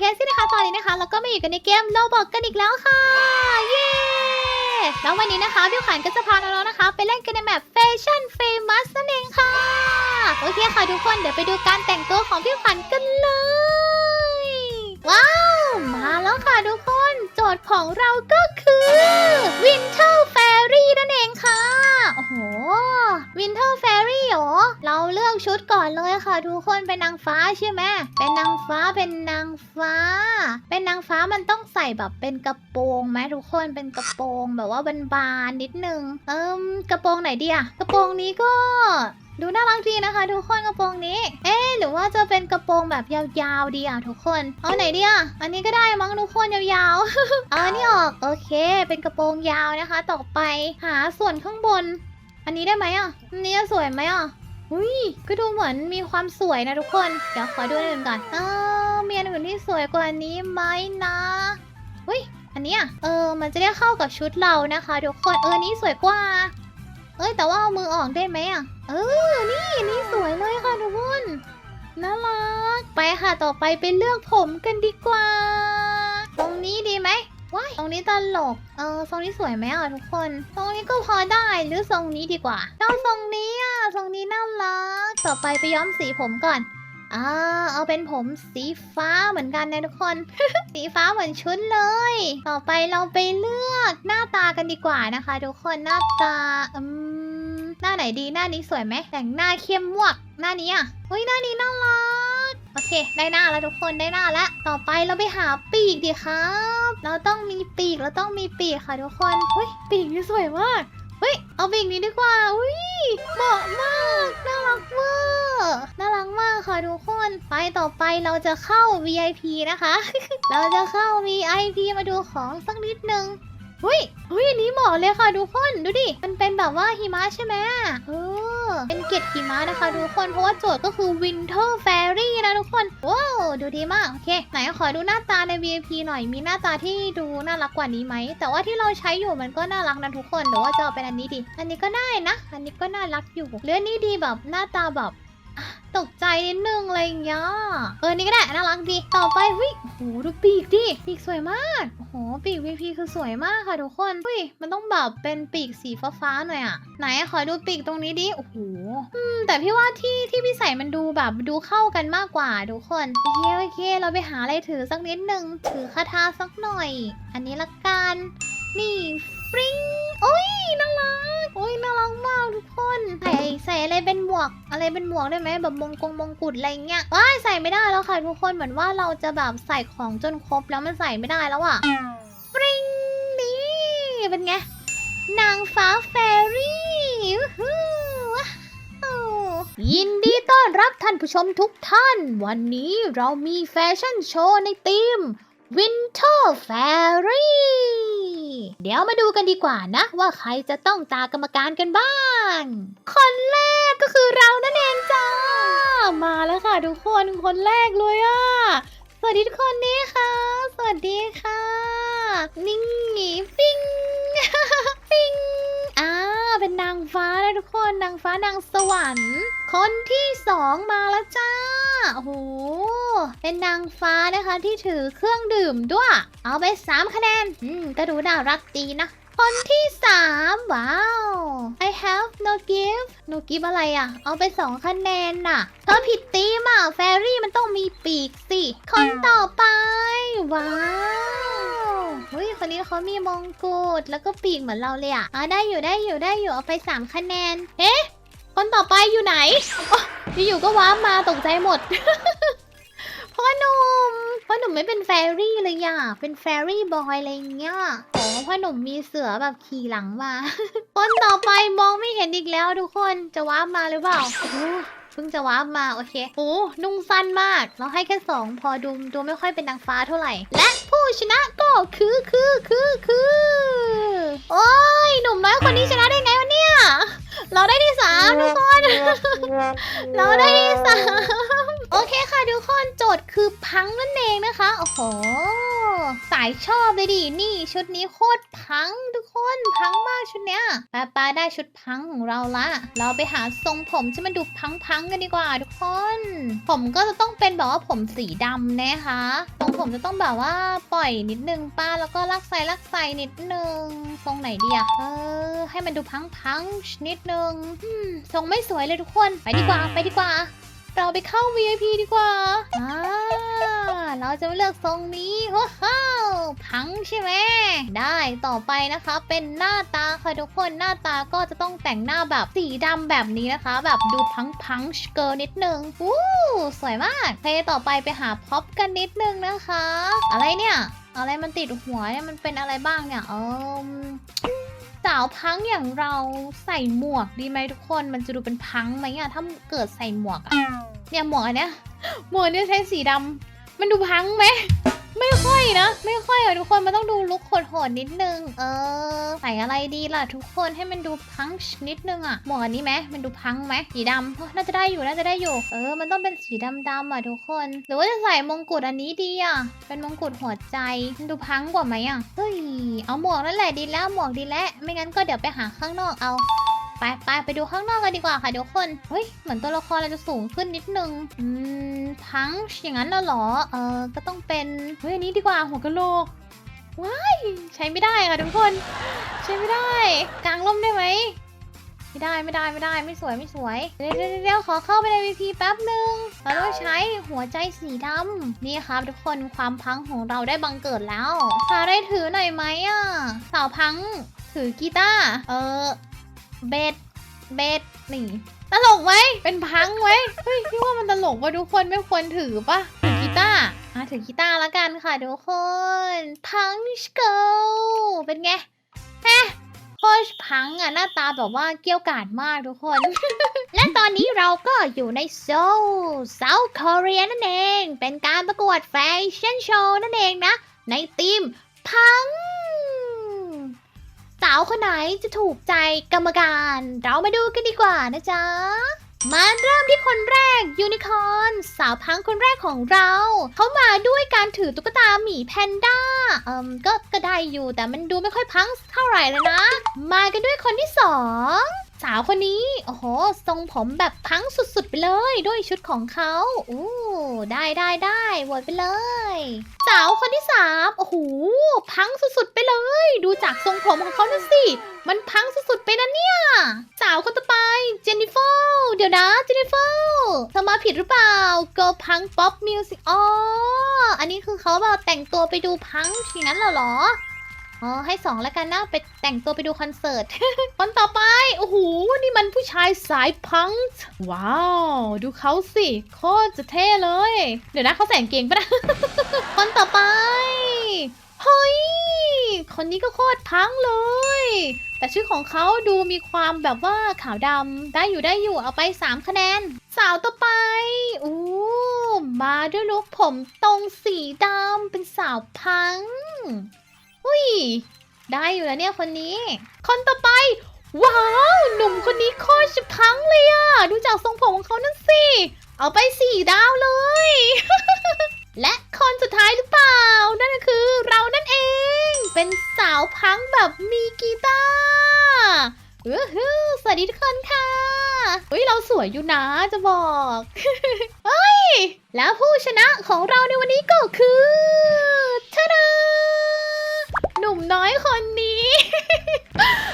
แคสซี่นะคะตอนนี้นะคะเราก็มาอยู่กันในเกมโลบอกกันอีกแล้วค่ะ เย้แล้ววันนี้นะคะพี่ขวัญก็จะพาน้องๆนะคะ ไปเล่นกันในแมป Fashion Famous นั่นเองค่ะ โอเคค่ะทุกคนเดี๋ยวไปดูการแต่งตัวของพี่ขวัญกันเลย ว้าว มาแล้วค่ะทุกคน โจทย์ของเราก็คือ Winter Fairy นั่นเองค่ะ โอ้โห Winter Fairy เหรอเราเลือกชุดก่อนเลยค่ะ ทุกคนเป็นนางฟ้าใช่ไหมเป็นนางฟ้าเป็นนางฟ้า เป็นนางฟ้ามันต้องใส่แบบเป็นกระโปรงไหมทุกคนเป็นกระโปรงแบบว่าบานๆนิดนึง เอิมกระโปรงไหนดีอะกระโปรงนี้ก็ดูน่ารักดีนะคะ ทุกคนกระโปรงนี้ เอ๊หรือว่าจะเป็นกระโปรงแบบยาวๆดีอะทุกคน เอาไหนดีอะอันนี้ก็ได้มั้งทุกคนยาวๆ เอาอันนี้ออก โอเค เป็นกระโปรงยาวนะคะ ต่อไปหาส่วนข้างบน อันนี้ได้ไหมอะ อันนี้สวยไหมอะอุ้ยก็ดูเหมือนมีความสวยนะทุกคน เดี๋ยวขอดูอันอื่นก่อนเออมีอันอื่นที่สวยกว่านี้ไหมนะอุ้ย อันนี้ยเออ มันจะได้เข้ากับชุดเรานะคะทุกคน เออนนี้สวยกว่า เอ้ย แต่ว่าเอามือออกได้ไหมอะ เออ นี่นี่สวยเลยค่ะทุกคนน่ารัก ไปค่ะ ต่อไปไปเลือกผมกันดีกว่า ตรงนี้ดีไหม ว้ายตรงนี้ตลก เออทรงนี้สวยไหมอะทุกคนตรงนี้ก็พอได้หรือทรงนี้ดีกว่าเจ้าทรงนี้อะทรงนี้น่ารัก ต่อไปไปย้อมสีผมก่อนอ่าเอาเป็นผมสีฟ้าเหมือนกันนะทุกคน สีฟ้าเหมือนชุดเลย ต่อไปเราไปเลือกหน้าตากันดีกว่านะคะ ทุกคนหน้าตาอืมหน้าไหนดีหน้านี้สวยไหมแต่งหน้าเข้มมวก หน้านี้อะเฮ้ยหน้านี้น่ารักโอเค ได้หน้าแล้วทุกคนได้หน้าแล้ว ต่อไปเราไปหาปีกดีครับ เราต้องมีปีก เราต้องมีปีกค่ะทุกคนเฮ้ยปีกนี่สวยมาก เฮ้ย เอาปีกนี้ดีกว่า อุ้ยเหมาะมาก น่ารักเวอร์น่ารักมากค่ะทุกคน ไปต่อไปเราจะเข้า VIP นะคะ เราจะเข้า VIP มาดูของสักนิดนึงเฮ้ยเฮ้ยอันนี้เหมาะเลยค่ะทุกคน ดูดิ มันเป็นแบบว่าหิมะใช่ไหมเออ เป็นเกล็ดหิมะนะคะทุกคน เพราะว่าโจทย์ก็คือ Winter Fairy นะทุกคน ว้าว ดูดีมาก โอเค ไหนขอดูหน้าตาใน VIP หน่อย มีหน้าตาที่ดูน่ารักกว่านี้ไหม แต่ว่าที่เราใช้อยู่มันก็น่ารักนะทุกคนหรือว่าจะเอาเป็นอันนี้ดิอันนี้ก็ได้นะ อันนี้ก็น่ารักอยู่เรื่องนี้ดีแบบหน้าตาแบบ ตกใจนิดนึงอะไรอย่างเงี้ย เออ นี่ก็ได้ น่ารักดี ต่อไปวิโอ้โหดูปีกดิ ปีกสวยมาก โอ้โห ปีก VP คือสวยมากค่ะทุกคนเฮ้ยมันต้องแบบเป็นปีกสีฟ้าๆหน่อยอะไหนขอดูปีกตรงนี้ดิ โอ้โหอืมแต่พี่ว่าที่ที่พี่ใส่มันดูแบบดูเข้ากันมากกว่าทุกคนโอเคโอเค เราไปหาอะไรถือสักนิดนึง ถือคาถาสักหน่อย อันนี้ละกัน นี่ ฟริงโอ้ยน่ารักโอ้ยน่ารักมากทุกคนใส่ใส่อะไรเป็นหมวก อะไรเป็นหมวกได้ไหมแบบมงกงมงกุฎอะไรเงี้ยว้ายใส่ไม่ได้แล้วค่ะทุกคนเหมือนว่าเราจะแบบใส่ของจนครบแล้วมันใส่ไม่ได้แล้วอะฟริงนี่เป็นไงนางฟ้าแฟรี่ยินดีต้อนรับท่านผู้ชมทุกท่าน วันนี้เรามีแฟชั่นโชว์ในทีม Winter Fairy เดี๋ยวมาดูกันดีกว่านะ ว่าใครจะต้องตากรรมการกันบ้าง คนแรกก็คือเรานั่นเองจ้า มาแล้วค่ะทุกคนคนแรกเลยอะ สวัสดีทุกคนนี่ค่ะ สวัสดีค่ะ นิ่งหนีปิงปิง เป็นนางฟ้านะทุกคนนางฟ้านางสวรรค์ คนที่สองมาแล้วจ้าโอ้โหเป็นนางฟ้านะคะที่ถือเครื่องดื่มด้วย เอาไป 3 คะแนน อืมก็ดูน่ารักดีนะ คนที่3ว้าว I have no give no give อะไรอะ เอาไป2คะแนนน่ะเธอผิดตีมอะแฟรี่มันต้องมีปีกสิ คนต่อไป ว้าวเฮ้ยคนนี้เขามีมงกุฎแล้วก็ปีกเหมือนเราเลยอะอะได้อยู่ได้อยู่ได้อยู่เอาไป3คะแนนเอ๊ะคนต่อไปอยู่ไหนอ๋ออยู่ๆก็ว้ามาตกใจหมด พ่อหนุ่มพ่อหนุ่มไม่เป็นแฟรี่เลยอะเป็นแฟรี่บอยอะไรอย่างเงี้ยโอ้พ่อหนุ่มมีเสือแบบขี่หลังมา คนต่อไปมองไม่เห็นอีกแล้วทุกคนจะว้ามาหรือเปล่าโอ้โหเพิ่งจะว้ามา โอเคโอ้นุ่งสั้นมาก เราให้แค่สองพอดูดูไม่ค่อยเป็นนางฟ้าเท่าไหร่ และผู้ชนะก็คือคือคือคือ โอ้ย หนุ่มน้อยคนนี้ชนะได้ไงวะเนี่ย เราได้ที่สามทุกคน เราได้ที่สาม โอเคค่ะทุกคนโจทย์คือพังนั่นเองนะคะโอ้โหสายชอบเลยดินี่ชุดนี้โคตรพังทุกคนพังมากชุดเนี้ยป้าป้าได้ชุดพังของเราละ เราไปหาทรงผมที่มันดูพังๆกันดีกว่า ทุกคน ผมก็จะต้องเป็นแบบว่าผมสีดำนะคะทรงผมจะต้องแบบว่าปล่อยนิดนึงป้าแล้วก็ลักไซลักไซนิดนึงทรงไหนดีอะเออ ให้มันดูพังๆนิดนึงทรงไม่สวยเลยทุกคนไปดีกว่าไปดีกว่า เราไปเข้า VIP ดีกว่าอ่าเราจะเลือกทรงนี้ว้าวพังใช่ไหมได้ต่อไปนะคะ เป็นหน้าตาค่ะทุกคนหน้าตาก็จะต้องแต่งหน้าแบบสีดำแบบนี้นะคะ แบบดูพังพังเกิร์นิดนึงวู้สวยมากเพต่อไปไปหาพ็อปกันนิดนึงนะคะ อะไรเนี่ย อะไรมันติดหัวเนี่ยมันเป็นอะไรบ้างเนี่ยเอม สาวพังอย่างเราใส่หมวกดีไหมทุกคน มันจะดูเป็นพังไหมอะถ้าเกิดใส่หมวกอะเนี่ยหมวกอันเนี้ยหมวกเนี่ยใช้สีดำมันดูพังไหม ไม่ค่อยนะ ไม่ค่อยอะทุกคนมันต้องดูลุคโหดๆนิดนึง เออใส่อะไรดีล่ะทุกคนให้มันดูพังชนิดนึงอะหมวกอันนี้ไหมมันดูพังไหมสีดำเฮ้ยน่าจะได้อยู่น่าจะได้อยู่ เออ มันต้องเป็นสีดำๆอะทุกคน หรือว่าจะใส่มงกุฎอันนี้ดีอะเป็นมงกุฎหัวใจมันดูพังกว่าไหมอะเฮ้ยเอาหมวกนั่นแหละดีแล้วหมวกดีแล้ว ไม่งั้นก็เดี๋ยวไปหาข้างนอกเอา ไปไปไปดูข้างนอกกันดีกว่าค่ะทุกคน เฮ้ย เหมือนตัวละครเราจะสูงขึ้นนิดนึง อืม พังอย่างนั้นเหรอ เออก็ต้องเป็น เฮ้ยอันนี้ดีกว่าหัวกะโหลก ว้าย ใช้ไม่ได้ค่ะทุกคน ใช้ไม่ได้ กลางร่มได้ไหม ไม่ได้ไม่ได้ไม่ได้ไม่สวยไม่สวย เดี๋ยวเดี๋ยวเรียขอเข้าไปใน VP แป๊บหนึ่งเราต้องใช้หัวใจสีดำนี่ครับทุกคนความพังของเราได้บังเกิดแล้วสาวได้ถือหน่อยไหมอะสาวพังถือกีตาร์เออ เบสเบสนี่ ตลกไหมเป็นพังไหมเฮ้ยพี่ว่ามันตลกว่าทุกคนไม่ควรถือปะถือกีตาร์อะถือกีตาร์แล้วกันค่ะทุกคน พังเกิลเป็นไงแฮะโคชพังอะหน้าตาแบบว่าเกี้ยวกาดมากทุกคน และตอนนี้เราก็อยู่ในโซลเซาท์ k ค r e a นั่นเอง เป็นการประกวดแฟชั่นโชว์นั่นเองนะ ในทีมพัง สาวคนไหนจะถูกใจกรรมการ เรามาดูกันดีกว่านะจ๊ะ มาเริ่มที่คนแรกยูนิคอร์นสาวพังคนแรกของเรา เขามาด้วยการถือตุ๊กตาหมีแพนด้าเอิมก็ก็ได้อยู่แต่มันดูไม่ค่อยพังเท่าไหร่เลยนะ มากันด้วยคนที่สอง สาวคนนี้ โอ้โห ทรงผมแบบพังสุดๆไปเลย ด้วยชุดของเขาอู้ได้ได้ได้โหวตไปเลย สาวคนที่สามโอ้โห พังสุดๆไปเลย ดูจากทรงผมของเขาน่ะสิ มันพังสุดๆไปนะเนี่ย สาวคนต่อไป เจนนิเฟอร์เดี๋ยวนะ เจนนิเฟอร์เธอมาผิดหรือเปล่า Girl Punk Pop Music อ๋อ อันนี้คือเขาแบบแต่งตัวไปดูพังทีนั้นเหรอหร อ๋อให้สองแล้วกันนะไปแต่งตัวไปดูคอนเสิร์ต คนต่อไป โอ้โห นี่มันผู้ชายสายพังค์ว้าว ดูเขาสิ โคตรจะเท่เลย เดี๋ยวนะเขาใส่กางเกงปะนะ คนต่อไป เฮ้ย คนนี้ก็โคตรพังเลย แต่ชื่อของเขาดูมีความแบบว่าขาวดำได้อยู่ได้อยู่เอาไป 3 คะแนน สาวต่อไปอู้มาด้วยลุคผมตรงสีดำเป็นสาวพัง อุ้ย ได้อยู่แล้วเนี่ยคนนี้ คนต่อไป ว้าว หนุ่มคนนี้โคตรจะพังเลยอะดูจากทรงผมของเขานั่นสิ เอาไปสี่ดาวเลย และคนสุดท้ายหรือเปล่า นั่นก็คือเรานั่นเอง เป็นสาวพังแบบมีกีตาร์เออฮือสวัสดีทุกคนค่ะเฮ้ย เราสวยอยู่นะจะบอก เฮ้ย แล้วผู้ชนะของเราในวันนี้ก็คือ หนุ่มน้อยคนนี้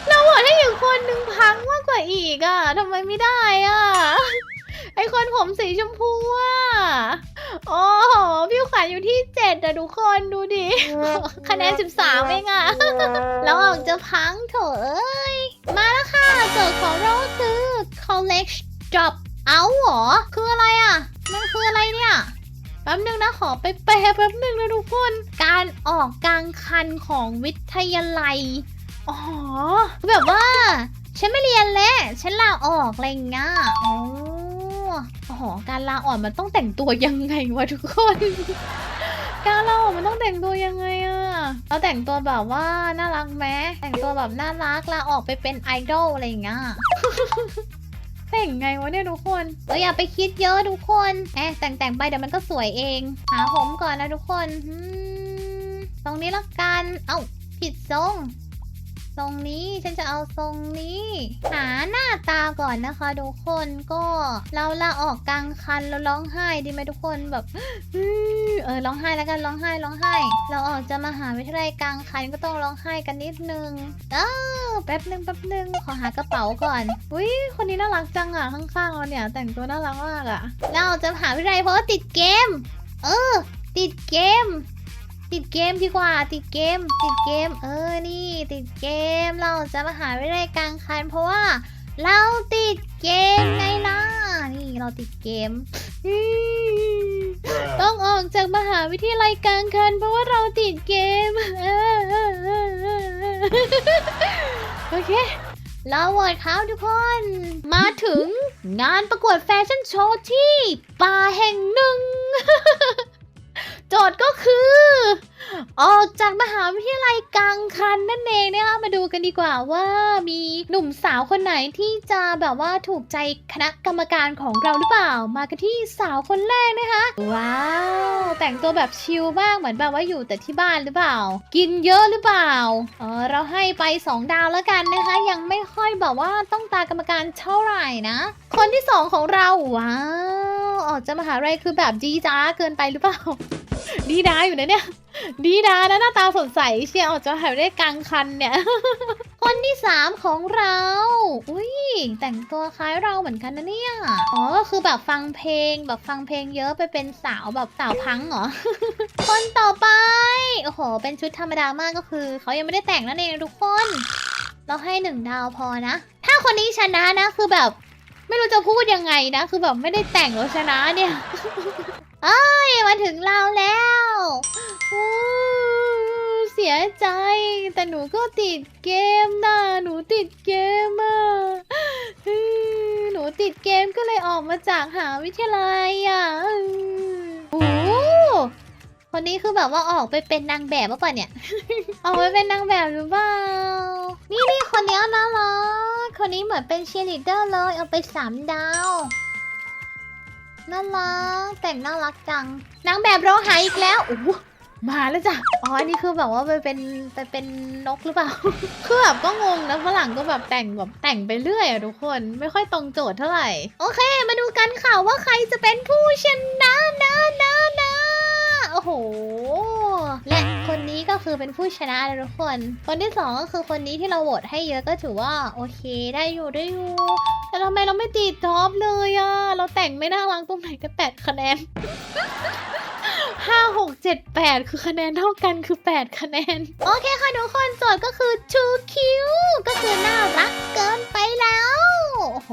เราหวังให้อีกคนหนึ่งพังมากกว่าอีกอะทำไมไม่ได้อะไอคนผมสีชมพูอะโอ้โห พี่ขวัญอยู่ที่เจ็ดอะทุกคนดูดิ คะแนน13เองอะแล้วออกจะพังเถอะเอ้ย มาแล้วค่ะโจทย์ของเราก็คือ collect drop out เหรอ คืออะไรอะมันคืออะไรเนี่ย แป๊บนึงนะขอไปแปลแป๊บนึงนะทุกคน การออกกลางคันของวิทยาลัย อ๋อ แบบว่า ฉันไม่เรียนแล้วฉันลาออกอะไรอย่างเงี้ยอ๋ออ๋อการลาออกมันต้องแต่งตัวยังไงวะทุกคน การลาออกมันต้องแต่งตัวยังไงอะเราแต่งตัวแบบว่าน่ารักไหมแต่งตัวแบบน่ารักลาออกไปเป็นไอดอลอะไรอย่างเงี้ย แต่งไงวะเนี่ยทุกคนเอออย่าไปคิดเยอะทุกคนแอะแต่งแต่งๆไปเดี๋ยวมันก็สวยเอง หาผมก่อนนะทุกคนตรงนี้ละกัน เอ้าผิดทรง ทรงนี้ฉันจะเอาทรงนี้ หาหน้าตาก่อนนะคะทุกคนก็เราละออกกลางคันแล้วร้องไห้ดีไหมทุกคนแบบเออร้องไห้แล้วกันร้องไห้ร้องไห้ เราออกจะมาหาวิทยาลัยกลางคันก็ต้องร้องไห้กันนิดนึงเอ้าแป๊บนึงแป๊บนึงขอหากระเป๋าก่อนอุ้ยคนนี้น่ารักจังอะข้างๆเราเนี่ย แต่งตัวน่ารักมากอะ เราจะหาวิทยาลัยเพราะว่าติดเกม เออ ติดเกม ติดเกมดีกว่า ติดเกม ติดเกม เออ นี่ ติดเกม เราจะมาหาวิทยาลัยกลางคันเพราะว่า เราติดเกมไงล่ะ นี่เราติดเกมอืมต้องออกจากมหาวิทยาลัยกลางคันเพราะว่าเราติดเกมเออเออเออเออเออโอเคเราโหวตเขาทุกคน มาถึงงานประกวดแฟชั่นโชว์ที่ป่าแห่งหนึ่ง โจทย์ก็คือ ออกจากมหาวิทยาลัยกลางคันนั่นเองนะคะมาดูกันดีกว่าว่ามีหนุ่มสาวคนไหนที่จะแบบว่าถูกใจคณะกรรมการของเราหรือเปล่า มากันที่สาวคนแรกนะคะ ว้าว แต่งตัวแบบชิลมากเหมือนแบบว่าอยู่แต่ที่บ้านหรือเปล่า กินเยอะหรือเปล่าเออเราให้ไป 2 ดาวแล้วกันนะคะ ยังไม่ค่อยแบบว่าต้องตากรรมการเท่าไหร่นะ คนที่สองของเราว้าวออกจากมหาลัยคือแบบจีจ้าเกินไปหรือเปล่า ดีดาอยู่นะเนี่ย ดีดานะหน้าตาสดใสเชียร์ออกจะหายได้กลางคันเนี่ย คนที่สามของเรา อุ้ยแต่งตัวคล้ายเราเหมือนกันนะเนี่ย อ๋อ คือแบบฟังเพลงแบบฟังเพลงเยอะไปเป็นสาวแบบสาวพังเหรอ คนต่อไป โอ้โห เป็นชุดธรรมดามากก็คือเขายังไม่ได้แต่งนั่นเองทุกคน เราให้หนึ่งดาวพอนะ ถ้าคนนี้ชนะนะคือแบบ ไม่รู้จะพูดยังไงนะ คือแบบไม่ได้แต่งแล้วชนะเนี่ย เอ้ยมาถึงเราแล้วอู้เสียใจ แต่หนูก็ติดเกมนะหนูติดเกมอะหนูติดเกมก็เลยออกมาจากหาวิทยาลัยอะโอ้คนนี้คือแบบว่าออกไปเป็นนางแบบหรือป่าเนี่ย ออกไปเป็นนางแบบหรือเปล่า นี่นี่คนนี้น่ารักคนนี้เหมือนเป็นเชียร์ลีดเดอร์เลย เอาไปสามดาว น่ารักแต่งน่ารักจังนางแบบร้องไห้อีกแล้วโอ้มาแล้วจ้ะอ๋ออันนี้คือแบบว่าไปเป็นไปเป็นนกหรือเปล่า คือแบบก็งงนะฝรั่งก็แบบแต่งแบบแต่งไปเรื่อยอะทุกคนไม่ค่อยตรงโจทย์เท่าไหร่ โอเค มาดูกันค่ะว่าใครจะเป็นผู้ชนะนะนะนะโอ้โห และคนนี้ก็คือเป็นผู้ชนะเลยทุกคน คนที่สองก็คือคนนี้ที่เราโหวตให้เยอะก็ถือว่าโอเคได้อยู่ได้อยู่ แต่ทำไมเราไม่ติดท็อปเลยอะเราแต่งไม่น่ารักตรงไหนก็แปดคะแนน ห้าหกเจ็ดแปดคือคะแนนเท่ากันคือแปดคะแนน โอเคค่ะทุกคนโจทย์ก็คือ too cute ก็คือน่ารักเกินไปแล้ว โอ้โห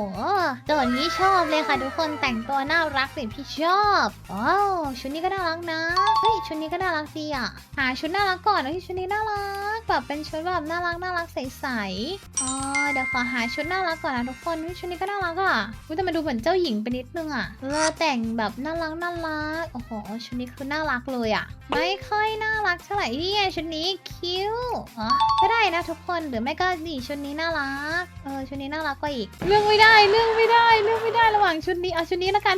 โจทย์นี้ชอบเลยค่ะทุกคนแต่งตัวน่ารักสิพี่ชอบว้าวชุดนี้ก็น่ารักนะเฮ้ยชุดนี้ก็น่ารักดีอะหาชุดน่ารักก่อนเฮ้ยชุดนี้น่ารักแบบเป็นชุดแบบน่ารักน่ารักใสๆอ๋อเดี๋ยวขอหาชุดน่ารักก่อนนะทุกคนเฮ้ยชุดนี้ก็น่ารักอะอุ๊ยแต่มันดูเหมือนเจ้าหญิงไปนิดนึงอะเออแต่งแบบน่ารักน่ารักโอ้โหชุดนี้คือน่ารักเลยอะ ไม่ค่อยน่ารักเท่าไหร่นี่ไงชุดนี้คิ้วอ๋อก็ได้นะทุกคนหรือไม่ก็นี่ชุดนี้น่ารักเออชุดนี้น่ารักกว่าอีกเลือกไม่ได้เลือกไม่ได้เลือกไม่ได้ระหว่างชุดนี้เอาชุดนี้แล้วกัน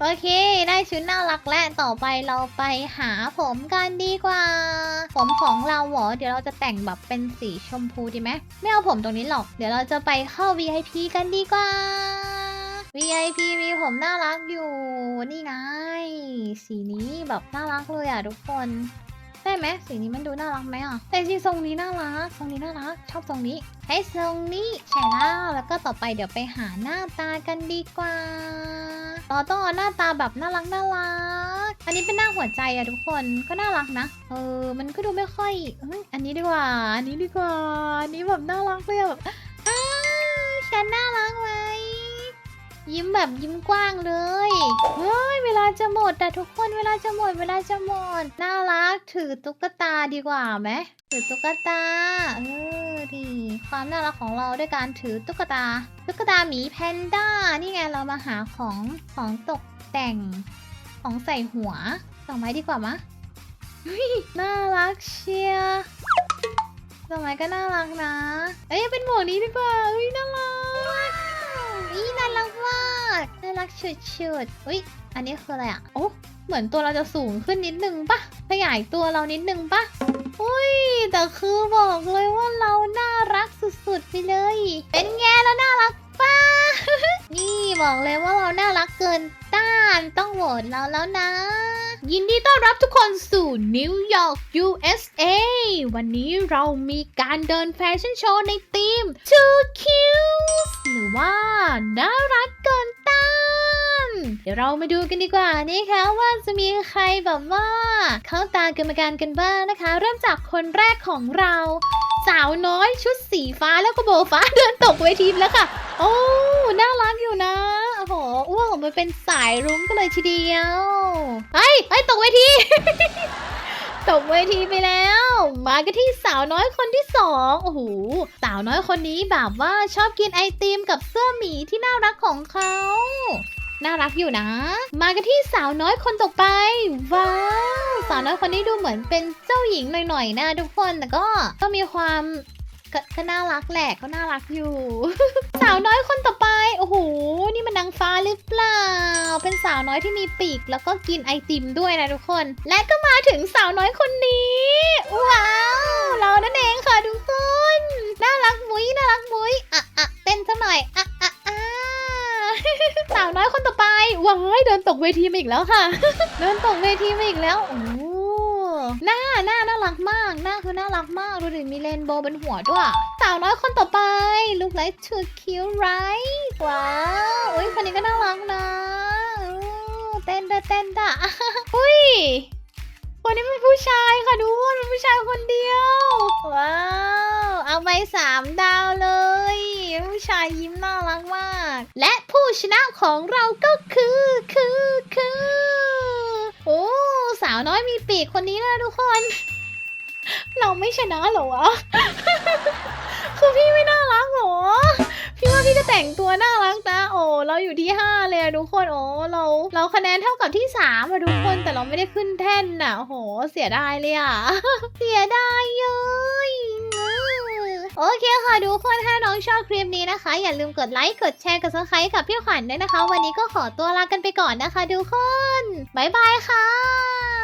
โอเค ได้ชุดน่ารักและต่อไปเราไปหาผมกันดีกว่า ผมของเราเหรอเดี๋ยวเราจะแต่งแบบเป็นสีชมพูดีไหมไม่เอาผมตรงนี้หรอก เดี๋ยวเราจะไปเข้า VIP กันดีกว่า VIP มีผมน่ารักอยู่ นี่ไง สีนี้แบบน่ารักเลยอะทุกคน ได้ไหมสีนี้มันดูน่ารักไหมอะ แต่จริงๆทรงนี้น่ารัก ทรงนี้น่ารัก ชอบทรงนี้ ให้ทรงนี้ใช่แล้ว แล้วก็ต่อไปเดี๋ยวไปหาหน้าตากันดีกว่า เราต้องเอาหน้าตาแบบน่ารักน่ารัก อันนี้เป็นหน้าหัวใจอะทุกคนก็น่ารักนะ เออ มันก็ดูไม่ค่อยเอ้ยอันนี้ดีกว่า อันนี้ดีกว่า อันนี้แบบน่ารักเลยแบบอ้าฉันน่ารักไหมยิ้มแบบยิ้มกว้างเลยเฮ้ยเวลาจะหมดแต่ทุกคนเวลาจะหมดเวลาจะหมด น่ารักถือตุ๊กตาดีกว่าไหมถือตุ๊กตา เออดี ความน่ารักของเราด้วยการถือตุ๊กตา ตุ๊กตาหมีแพนด้า นี่ไงเรามาหาของของตกแต่งของใส่หัวดอกไม้ดีกว่ามะเฮ้ยน่ารักเชียร์ดอกไม้ก็น่ารักนะ เอ้ยเป็นหมวกนี้ดีกว่าเอ้ยน่ารักอีน่ารักมากน่ารักชุดชุดๆอุ้ยอันนี้คืออะไรอะโอ้เหมือนตัวเราจะสูงขึ้นนิดนึงปะขยายตัวเรานิดนึงปะ อุ้ยแต่คือบอกเลยว่าเราน่ารักสุดๆไปเลย เป็นไงแล้วน่ารักปะนี่บอกเลยว่าเราน่ารักเกินต้านต้องโหวตเราแล้วนะ ยินดีต้อนรับทุกคนสู่นิวยอร์ก USA วันนี้เรามีการเดินแฟชั่นโชว์ในธีม Too Cute หรือว่าน่ารักเกินต้าน เดี๋ยวเรามาดูกันดีกว่านะคะว่าจะมีใครแบบว่า เข้าตากรรมการกันบ้างนะคะ เริ่มจากคนแรกของเรา สาวน้อยชุดสีฟ้าแล้วก็โบฟ้าเดินตกเวทีแล้วค่ะ โอ้น่ารักอยู่นะโอ้โหอ้วกออกมาเป็นสายรุ้งกันเลยทีเดียวเฮ้ยเฮ้ตกเวทีตกเวทีไปแล้ว มากันที่สาวน้อยคนที่สองโอ้โหสาวน้อยคนนี้แบบว่าชอบกินไอติมกับเสื้อหมีที่น่ารักของเขา น่ารักอยู่นะ มากันที่สาวน้อยคนต่อไป ว้าว สาวน้อยคนนี้ดูเหมือนเป็นเจ้าหญิงหน่อยๆนะทุกคน แต่ก็ก็มีความก็ก็น่ารักแหละก็น่ารักอยู่ สาวน้อยคนต่อไป โอ้โห นี่มันนางฟ้าหรือเปล่า เป็นสาวน้อยที่มีปีก แล้วก็กินไอติมด้วยนะทุกคน และก็มาถึงสาวน้อยคนนี้ ว้าว เรานั่นเองค่ะทุกคน น่ารักมุ้ยน่ารักมุ้ยอะอะเต้นสักหน่อยอะอะอะ สาวน้อยคนต่อไปว้ายเดินตกเวทีมาอีกแล้วค่ะ เดินตกเวทีมาอีกแล้วโอ้หน้าหน้าน่ารักมาก หน้าคือน่ารักมาก ดูดิมีเรนโบว์บนหัวด้วยสาวน้อยคนต่อไป look like too cute right ว้าวอุ้ยคนนี้ก็น่ารักนะเต้นด้วยเต้นดะอุ้ยคนนี้เป็นผู้ชายค่ะดูว่าเป็นผู้ชายคนเดียว ว้าว เอาไปสามดาวเลย ผู้ชายยิ้มน่ารักมาก และผู้ชนะของเราก็คือคือคือ โอ้สาวน้อยมีปีกคนนี้เลยทุกคน เราไม่ชนะหรอวะคือพี่ไม่น่ารักหรอ พี่ว่าพี่ก็แต่งตัวน่ารักนะโอ้เราอยู่ที่ห้าเลยอะทุกคนโอ้เรา เราคะแนนเท่ากับที่สามอะทุกคนแต่เราไม่ได้ขึ้นแท่นน่ะโอ้โหเสียดายเลยอะเสียดายเย้ย โอเคค่ะทุกคนถ้าน้องชอบคลิปนี้นะคะ อย่าลืมกดไลค์กดแชร์กดซับสไครต์กับพี่ขวัญด้วยนะคะ วันนี้ก็ขอตัวลากันไปก่อนนะคะทุกคนบ๊ายบายค่ะ